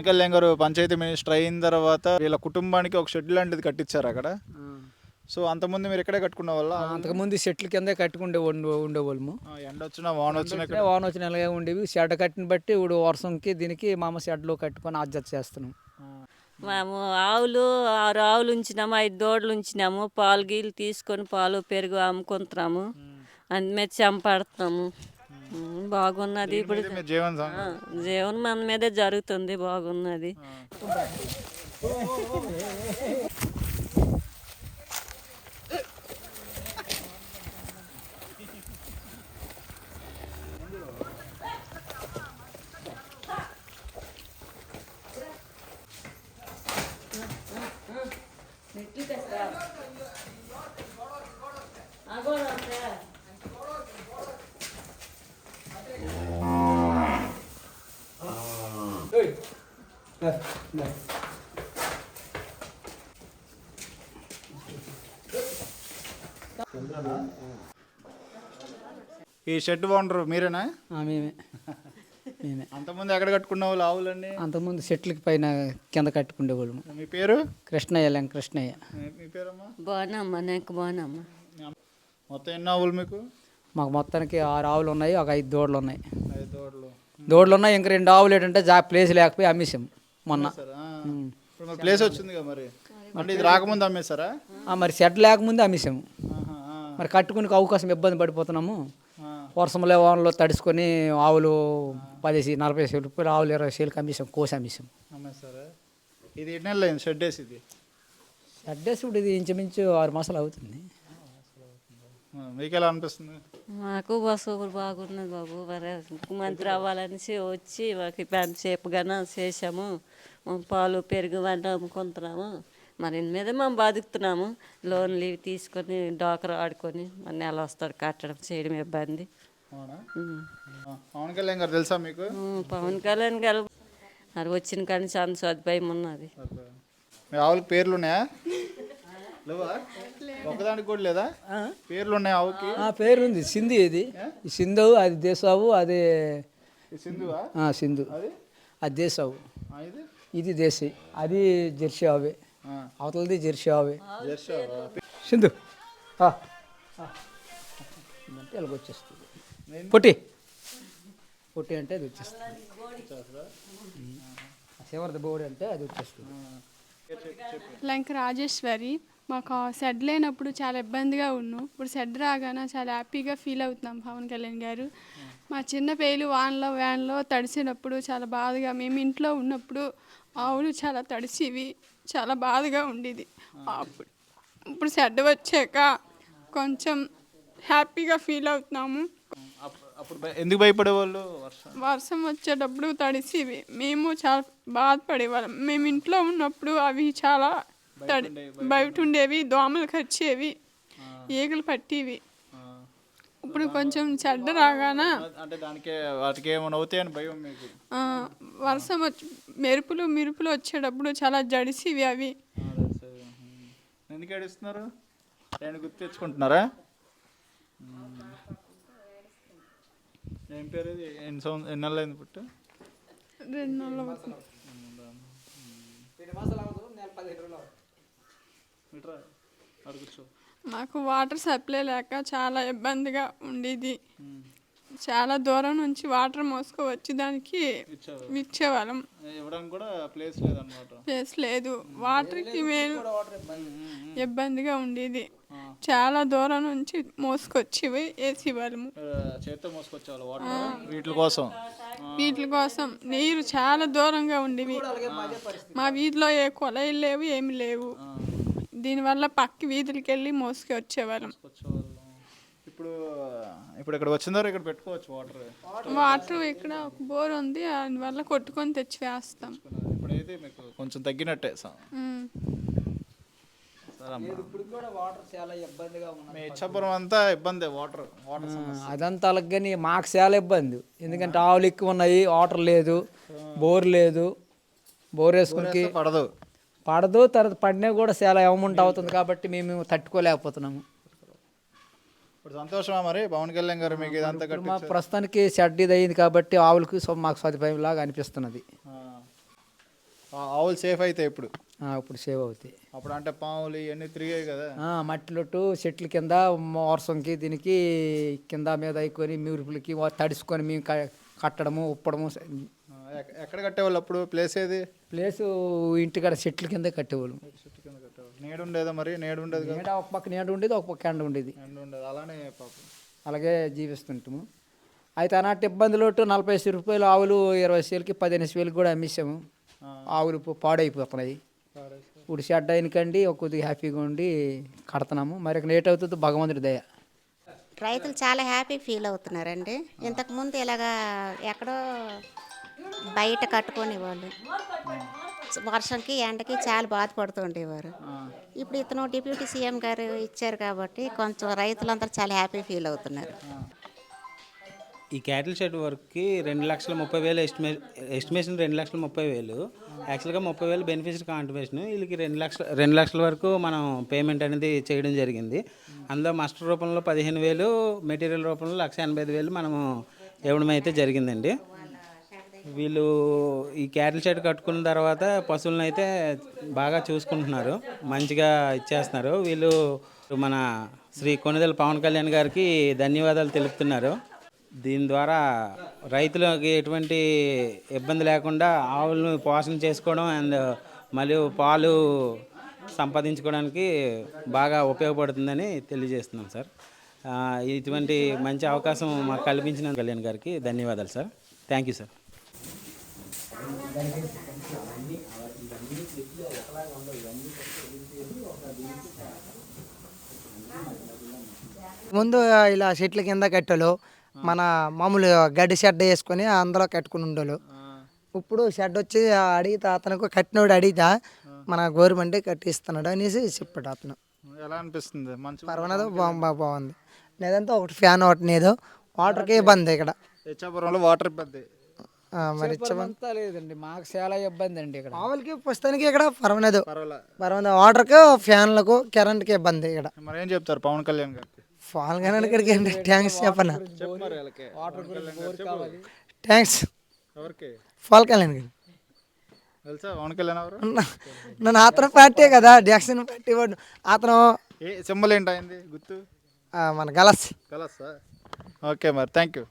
పవన్ కళ్యాణ్ గారు పంచాయతీ మినిస్టర్ అయిన తర్వాత వీళ్ళ కుటుంబానికి ఒక షెడ్ లాంటిది కట్టించారు అక్కడ. సో అంతకుముందు మీరు ఇక్కడే కట్టుకున్న వల్ల అంతకుముందు చెట్ల కిందే కట్టుకుండే ఉండే ఉండేవాళ్ళము. ఎండ వచ్చినా వాన వచ్చినా ఇక్కడే వాన వచ్చిన ఇలాగే ఉండేవి. షెడ్ కట్టిన బట్టి ఇప్పుడు వర్షంకి దీనికి మామ షెడ్లో కట్టుకొని అడ్జస్ట్ చేస్తున్నాం. మేము ఆవులు ఆరు ఆవులు ఉంచినాము ఐదు దూడలు ఉంచినాము. పాలు గీలు తీసుకొని పాలు పెరుగు అమ్ముకుంటున్నాము. అందుమే చంపడుతున్నాము ఉమ్, బాగున్నది ఇప్పుడు. జీవనం మన మీదే జరుగుతుంది బాగున్నది. ఈ షెడ్ ఓనర్ మీరేనా? మేమే. మేమే. అంతకుముందు ఎక్కడ కట్టుకున్న వాళ్ళు ఆవులన్నీ అంతకుముందు చెట్లకి పైన కింద కట్టుకుండే వాళ్ళము మీ పేరు? కృష్ణయ్య లేక కృష్ణయ్య మీ- మీ పేరమ్మా? బాగున్నామ్మా నాకు బాగున్నామ్మా మొత్తం ఎన్ని ఆవులు మీకు? మాకు మొత్తానికి ఆరు ఆవులు ఉన్నాయి ఒక ఐదు దూడలు ఉన్నాయి. ఐదు దూడలు. దూడలు ఉన్నాయి ఇంక రెండు ఆవులు ఏంటంటే జా ప్లేస్ లేకపోయి అమ్మేసాం మొన్న. ప్లేస్ వచ్చింది కదా మరి అంటే ఇది రాకముందు అమ్మేశారా? మరి షెడ్ లేకముందే అమ్మేసాము మరి కట్టుకునే అవకాశం ఇబ్బంది పడిపోతున్నాము. వర్షంలో వానలో తడుచుకొని ఆవులు పదేసి నలభై వేల రూపాయలు ఆవులు ఇరవై వేలకు అమ్మేసాం కోసి అమ్మేసాం ఇది ఎన్ని నెలలు షెడ్ వేసి ఇది? షెడ్ వేసి ఇప్పుడు ఇది ఇంచుమించు ఆరు మాసాలు అవుతుంది. మీకు ఎలా అనిపిస్తుంది? మాకు బస్సు బాగున్నది బాబు. మరి ముఖ్యమంత్రి అవ్వాలనేసి వచ్చి మాకు సేపుగానే చేసాము పాలు పెరుగు వంట అమ్ముకుంటున్నాము. మరి ఇందు మీద మేము బతుకుతున్నాము. లోన్లు ఇవి తీసుకొని డోకర్ ఆడుకొని మరి నెల వస్తారు కట్టడం చేయడం ఇబ్బంది. పవన్ కళ్యాణ్ గారు తెలుసా మీకు? పవన్ కళ్యాణ్ గారు మరి వచ్చిన కానీ చాలా సదుపాయం ఉన్నది. ఆవులకి పేర్లు ఉన్నాయా? లేవా ఒకదానికి కూడా లేదా? పేర్లు ఉన్నాయి ఆవుకి? ఆ పేరు ఉంది సింధు ఇది. సింధు అది దేశావు అది సింధువా? ఆ, సింధు. అది? దేశావు. ఇది? దేశీ. అది జెర్సీ ఆవే. అవతలది జెర్సీ ఆవే? సింధు. అంటే వచ్చేస్తుంది. పొట్టి. పొట్టి అంటే అది వచ్చేస్తుంది. శివరది బోర్డు అంటే అది వచ్చేస్తుంది. లంక రాజేశ్వరి మాకు ఆ షెడ్ లేనప్పుడు చాలా ఇబ్బందిగా ఉన్నాం. ఇప్పుడు షెడ్ రాగానే చాలా హ్యాపీగా ఫీల్ అవుతున్నాం పవన్ కళ్యాణ్ గారు. మా చిన్న పేలు వాన్లో వ్యాన్లో తడిసినప్పుడు చాలా బాధగా మేము ఇంట్లో ఉన్నప్పుడు ఆవులు చాలా తడిసివి చాలా బాధగా ఉండేది. అప్పుడు ఇప్పుడు షెడ్ వచ్చాక కొంచెం హ్యాపీగా ఫీల్ అవుతున్నాము. అప్పుడు భయ- ఎందుకు భయపడేవాళ్ళు వర్షం? వర్షం వచ్చేటప్పుడు తడిసివి. మేము చాలా బాధపడేవాళ్ళం. మేము ఇంట్లో ఉన్నప్పుడు అవి చాలా తడి బయట ఉండేవి దోమలు కరిచేవి ఈగలు పట్టేవి. ఆ. ఇప్పుడు కొంచెం చెడ్డ రాగాన? అంటే దానికి వాటికి ఏమైనా అవుతాయని భయం మీకు? ఆ, వర్షం వచ్చి మెరుపులు మిరుపులు వచ్చేటప్పుడు చాలా జడిసివి అవి. ఆ, that's it. ఉమ్. ఎందుకు ఏడుస్తున్నారు? నేను గుర్తు తెచ్చుకుంటున్నారా? ఉమ్. ఏం పేరు ఇది? ఎన్ని సంవత్సరం ఎన్ని నెలలు అయింది పుట్టు. రెండు నెలలు. ఇట్రా మాకు వాటర్ సప్లై లేక చాలా ఇబ్బందిగా ఉండేది. చాలా దూరం నుంచి వాటర్ మోసుకువచ్చి దానికి ఇచ్చావు ఇచ్చేవాళ్ళం ఇవ్వడానికి కూడా ప్లేస్ లేదన్నమాట. ప్లేస్ లేదు. వాటర్కి మేము. ఇబ్బందిగా ఉండేది. చాలా దూరం నుంచి మోసుకొచ్చి వేసి వాళ్ళము. చేత్తో మోసుకొచ్చేవాళ్ళు వాటర్ వీటి కోసం. వీటి కోసం. నీరు చాలా దూరంగా ఉండేవి. మా వీధిలో ఏ కొలైలు లేవు ఏమి లేవు. దీనివల్ల పక్క వీధులకి వెళ్ళి మోసుకు వచ్చేవాళ్ళం ఇప్పుడు ఇప్పుడు ఇక్కడ ఇక్కడ పెట్టుకోవచ్చు వాటర్ వాటర్ ఇక్కడ ఒక బోర్ ఉంది దానివల్ల కొట్టుకొని తెచ్చి వేస్తాం. ఇప్పుడైతే మీకు కొంచెం తగ్గినట్టే. ఇప్పుడు కూడా వాటర్ చాలా ఇబ్బందిగా ఉన్నది మీ ఇచ్చాపురం అంతా ఇబ్బంది వాటర్ వాటర్ అదంతా అలాగని మాకు చాలా ఇబ్బంది. ఎందుకంటే ఆవులు ఎక్కువ ఉన్నాయి వాటర్ లేదు బోర్ లేదు బోర్ వేసుకుని పడదు. పడదు తర్వాత పడినా కూడా చాలా అమౌంట్ అవుతుంది కాబట్టి మేము తట్టుకోలేకపోతున్నాము. ఇప్పుడు సంతోషమా మరి? పవన్ కళ్యాణ్ గారు మీకు ఇదంతా ఇప్పుడు మా ప్రస్తుతానికి షెడ్ ఇది అయింది కాబట్టి ఆవులకి సో మాకు సదుపాయం లాగా అనిపిస్తున్నది. ఆవులు సేఫ్ అయితే ఇప్పుడు. ఇప్పుడు సేవ్ అవుతాయి. అప్పుడు అంటే పాములు ఇవన్నీ తిరిగాయి కదా? ఆ, మట్టిలొట్టు చెట్ల కింద వర్షంకి దీనికి కింద మీద అయికొని మిరుపులకి తడుచుకొని మేము కట్టడము ఉప్పడము ఎక్కడ కట్టేవాళ్ళు అప్పుడు ప్లేస్ ఏది? ప్లేసు ఇంటికాడ చెట్ల కింద కట్టేవాళ్ళం. చెట్టు కింద కట్టేవాళ్ళు. నీడు ఉండేదా మరి? నీడు ఉండేది నీడ ఒక పక్క నీడ ఉండేది ఒక పక్క ఎండ ఉండేది. ఎండ ఉండేది. అలానే పాపం. అలాగే జీవిస్తుంటాము. అయితే అలాంటి ఇబ్బందులు నలభై రూపాయలు ఆవులు ఇరవై వేలకి పదిహేను వేలకి కూడా అమ్మేసాము ఆవులు పాడైపోతున్నాయి. ఇప్పుడు షెడ్ అయినకండి ఒక కొద్దిగా హ్యాపీగా ఉండి కడుతున్నాము. మరి ఇక లేట్ అవుతుంది భగవంతుడి దయ. రైతులు చాలా హ్యాపీ ఫీల్ అవుతున్నారండి. ఇంతకుముందు ఇలాగా ఎక్కడో బయట కట్టుకొని వాళ్ళు వర్షంకి ఎండకి చాలా బాధపడుతూ ఉండేవారు. ఇప్పుడు ఇతను డిప్యూటీ సీఎం గారు ఇచ్చారు కాబట్టి కొంచెం రైతులందరూ చాలా హ్యాపీ ఫీల్ అవుతున్నారు. ఈ క్యాటిల్ షెడ్ వర్క్కి రెండు లక్షల ముప్పై వేలు ఎస్టిమే ఎస్టిమేషన్ రెండు లక్షల ముప్పై వేలు. యాక్చువల్గా ముప్పై వేలు బెనిఫిషరీ కాంట్రిబ్యూషన్. వీళ్ళకి రెండు లక్షల రెండు లక్షల వరకు మనం పేమెంట్ అనేది చేయడం జరిగింది. అందులో మాస్టర్ రూపంలో పదిహేను వేలు మెటీరియల్ రూపంలో లక్ష ఎనభై ఐదు వేలు మనము ఇవ్వడం అయితే జరిగిందండి. వీళ్ళు ఈ క్యాటిల్ షెడ్ కట్టుకున్న తర్వాత పశువులను అయితే బాగా చూసుకుంటున్నారు. మంచిగా ఇచ్చేస్తున్నారు. వీళ్ళు మన శ్రీ కొనిదెల పవన్ కళ్యాణ్ గారికి ధన్యవాదాలు తెలుపుతున్నారు. దీని ద్వారా రైతులకి ఎటువంటి ఇబ్బంది లేకుండా ఆవులను పోషణ చేసుకోవడం అండ్ మరియు పాలు సంపాదించుకోవడానికి బాగా ఉపయోగపడుతుందని తెలియజేస్తున్నాం సార్. ఇటువంటి మంచి అవకాశం మాకు కల్పించిన కళ్యాణ్ గారికి ధన్యవాదాలు సార్. థ్యాంక్ యూ సార్ ముందు ఇలా చెట్ల కింద కట్టలు మన మామూలు గడ్డి షెడ్ వేసుకొని అందులో కట్టుకుని ఉండేలు ఇప్పుడు షెడ్ వచ్చి అడిగితే అతనికి కట్టినోడు అడిగితే మన గవర్నమెంట్ కట్టిస్తున్నాడు అనేసి చెప్పాడు అతను. ఎలా అనిపిస్తుంది? మంచి పర్వాలేదు బాగా బాగుంది లేదంటే ఒకటి ఫ్యాన్ ఒకటి లేదు వాటర్కి ఇబ్బంది ఇక్కడ. ఇచ్చాపురంలో వాటర్ ఇబ్బంది. ఆ, మరి లేదండి మాకు చాలా ఇబ్బంది అండి ఇక్కడ. మామూలుకి ప్రస్తుతానికి ఇక్కడ పర్వాలేదు. పర్వాలే. పర్వాలేదు వాటర్కి ఫ్యాన్లకు కరెంట్కి ఇబ్బంది ఇక్కడ. మరి ఏం చెప్తారు పవన్ కళ్యాణ్ గారికి? ఫాల్ కానీ ఇక్కడికి ఏంటి థ్యాంక్స్ చెప్పనా. థ్యాంక్స్. ఎవరికి? ఫాల్ కళ్యాణ్ గారు. నన్ను అతను పార్టీ కదా జాక్సన్ పార్టీ వాడు. అతను ఏ సింబల్ ఏంటి గుర్తు? మన గలస్. కలసా ఓకే మరి థ్యాంక్ యూ